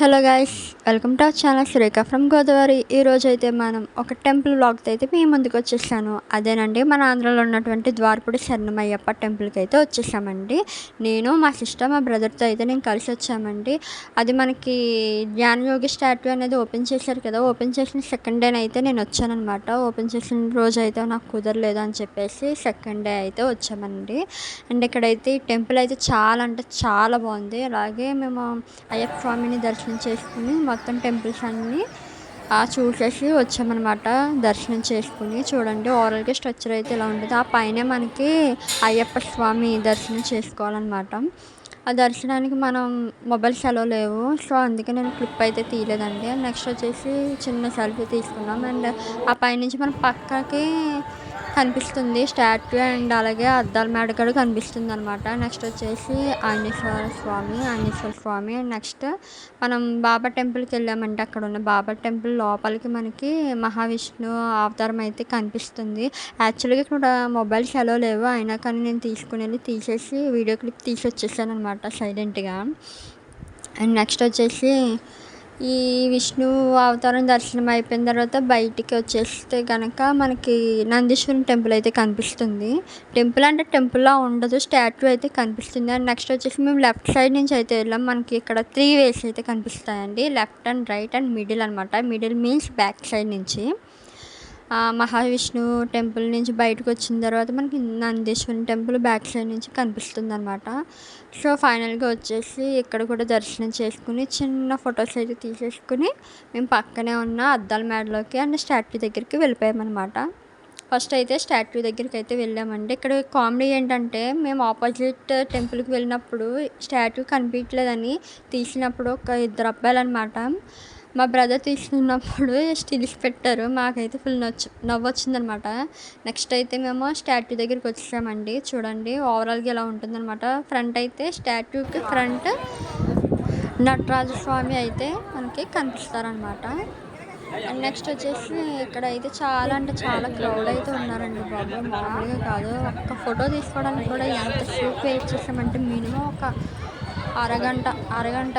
Hello guys welcome to our channel Surekha from Godavari. ఈ అయితే మనం ఒక టెంపుల్ బ్లాగ్తో అయితే మీ ముందుకు వచ్చేసాను. అదేనండి మన ఆంధ్రలో ఉన్నటువంటి ద్వారపుడి శరణమయ్యప్ప టెంపుల్కి అయితే వచ్చేసామండి. నేను మా సిస్టర్ మా బ్రదర్తో అయితే నేను కలిసి వచ్చామండి. అది మనకి జ్ఞానయోగి స్టాట్యూ అనేది ఓపెన్ చేశారు కదా ఓపెన్ చేసిన సెకండ్ డే అయితే నేను వచ్చానమాట ఓపెన్ చేసిన రోజు అయితే నాకు కుదరలేదు అని చెప్పేసి సెకండ్ డే అయితే వచ్చామండి. అండ్ ఇక్కడైతే ఈ టెంపుల్ అయితే చాలా అంటే చాలా బాగుంది. అలాగే మేము అయ్యప్ప స్వామిని దర్శనం దర్శనం చేసుకుని మొత్తం టెంపుల్స్ అన్నీ చూసేసి వచ్చామన్నమాట. దర్శనం చేసుకుని చూడండి ఓవరాల్గా స్ట్రక్చర్ అయితే ఇలా ఉంటుంది. ఆ పైన మనకి అయ్యప్ప స్వామి దర్శనం చేసుకోవాలన్నమాట. ఆ దర్శనానికి మనం మొబైల్ సెలవు లేవు. సో అందుకే నేను క్లిప్ అయితే తీయలేదండి. నెక్స్ట్ వచ్చేసి చిన్న సెల్ఫీ తీసుకున్నాం అండ్ ఆ పైనుంచి మనం పక్కకి కనిపిస్తుంది స్టాట్యూ అండ్ అలాగే అద్దాల మేడ కూడా కనిపిస్తుంది అనమాట నెక్స్ట్ వచ్చేసి ఆంజనేశ్వర స్వామి ఆంజనేశ్వర స్వామి. అండ్ నెక్స్ట్ మనం బాబా టెంపుల్కి వెళ్ళామంటే అక్కడ ఉన్న బాబా టెంపుల్ లోపలికి మనకి మహావిష్ణు అవతారం అయితే కనిపిస్తుంది. యాక్చువల్గా ఇక్కడ మొబైల్ సెలవు లేవు. అయినా కానీ నేను తీసుకుని వెళ్ళి తీసేసి వీడియో క్లిప్ తీసి వచ్చేసాను అనమాట సైలెంట్గా. అండ్ నెక్స్ట్ వచ్చేసి ఈ విష్ణు అవతారం దర్శనం అయిపోయిన తర్వాత బయటికి వచ్చేస్తే కనుక మనకి నందీశ్వరం టెంపుల్ అయితే కనిపిస్తుంది. టెంపుల్ అంటే టెంపుల్లా ఉండదు స్టాట్యూ అయితే కనిపిస్తుంది. అండ్ నెక్స్ట్ వచ్చేసి మేము లెఫ్ట్ సైడ్ నుంచి అయితే వెళ్ళాం. మనకి ఇక్కడ త్రీ వేస్ అయితే కనిపిస్తాయండి. Left and right and middle అనమాట మిడిల్ మీన్స్ బ్యాక్ సైడ్ నుంచి. మహావిష్ణు టెంపుల్ నుంచి బయటకు వచ్చిన తర్వాత మనకి నందీశ్వరం టెంపుల్ బ్యాక్ సైడ్ నుంచి కనిపిస్తుంది అనమాట సో ఫైనల్గా వచ్చేసి ఇక్కడ కూడా దర్శనం చేసుకుని చిన్న ఫొటోస్ అయితే తీసేసుకుని మేము పక్కనే ఉన్న అద్దాల మేడలోకి అండ్ స్టాట్యూ దగ్గరికి వెళ్ళిపోయామన్నమాట. ఫస్ట్ అయితే స్టాట్యూ దగ్గరికి అయితే వెళ్ళామండి. ఇక్కడ కామెడీ ఏంటంటే మేము ఆపోజిట్ టెంపుల్కి వెళ్ళినప్పుడు స్టాట్యూ కనిపించలేదని తీసినప్పుడు ఒక ఇద్దరు అబ్బాయిలు అనమాట మా బ్రదర్ తీసుకున్నప్పుడు స్టిల్స్ పెట్టారు. మాకైతే ఫుల్ నచ్చు నవ్వొచ్చిందనమాట. నెక్స్ట్ అయితే మేము స్టాట్యూ దగ్గరికి వచ్చామండి. చూడండి ఓవరాల్గా ఇలా ఉంటుందన్నమాట ఫ్రంట్ అయితే స్టాట్యూకి ఫ్రంట్ నటరాజస్వామి అయితే మనకి కనిపిస్తారనమాట. అండ్ నెక్స్ట్ వచ్చేసి ఇక్కడ అయితే చాలా అంటే చాలా క్రౌడ్ అయితే ఉన్నారండి బాబు. మామూలుగా కాదు. ఒక్క ఫోటో తీసుకోవడానికి కూడా ఎంత సేపు వెయిట్ చేసామంటే మినిమం ఒక అరగంట అరగంట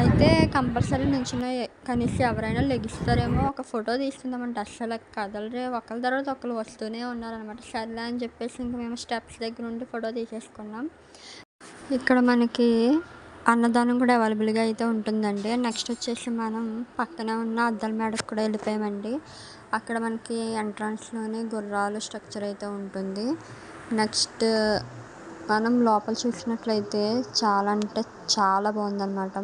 అయితే కంపల్సరీ నుంచున్న కనీసం ఎవరైనా లెగిస్తారేమో ఒక ఫోటో తీసుకుందామంటే అస్సలు కదలరే ఒకరి తర్వాత ఒకరు వస్తూనే ఉన్నారనమాట సర్లే అని చెప్పేసి ఇంక మేము స్టెప్స్ దగ్గర ఉండి ఫోటో తీసేసుకున్నాం. ఇక్కడ మనకి అన్నదానం కూడా అవైలబుల్గా అయితే ఉంటుందండి. నెక్స్ట్ వచ్చేసి మనం పక్కనే ఉన్న అద్దాల మేడకు కూడా వెళ్ళిపోయామండి. అక్కడ మనకి ఎంట్రన్స్లోనే గుర్రాలు స్ట్రక్చర్ అయితే ఉంటుంది. నెక్స్ట్ మనం లోపల చూసినట్లయితే చాలా అంటే చాలా బాగుందన్నమాట.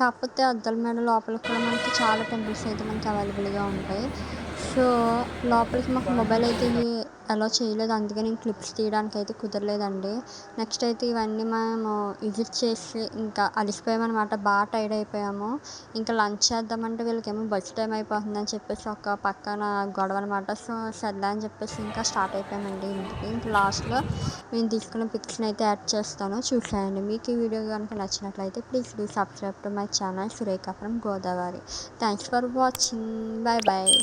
కాకపోతే అద్దల మేడ లోపల కూడా మనకి చాలా టెంపుల్స్ అయితే మనకి అవైలబుల్గా ఉంటాయి. సో లోపలికి మాకు మొబైల్ అయితే అలో చేయలేదు. అందుకే నేను క్లిప్స్ తీయడానికి అయితే కుదరలేదండి. నెక్స్ట్ అయితే ఇవన్నీ మేము విజిట్ చేసి ఇంకా అలసిపోయామన్నమాట. బాగా టైర్డ్ అయిపోయాము. ఇంకా లంచ్ చేద్దామంటే వీళ్ళకేమో బస్ టైం అయిపోతుందని చెప్పేసి ఒక పక్కన గొడవ అనమాట సో సర్దా అని చెప్పేసి ఇంకా స్టార్ట్ అయిపోయామండి ఇంటికి. ఇంకా లాస్ట్లో మేము తీసుకున్న పిక్స్ని అయితే యాడ్ చేస్తాను. చూసాయండి. మీకు ఈ వీడియో కనుక నచ్చినట్లయితే please do subscribe to my channel Surekha from Godavari. Thanks for watching. Bye bye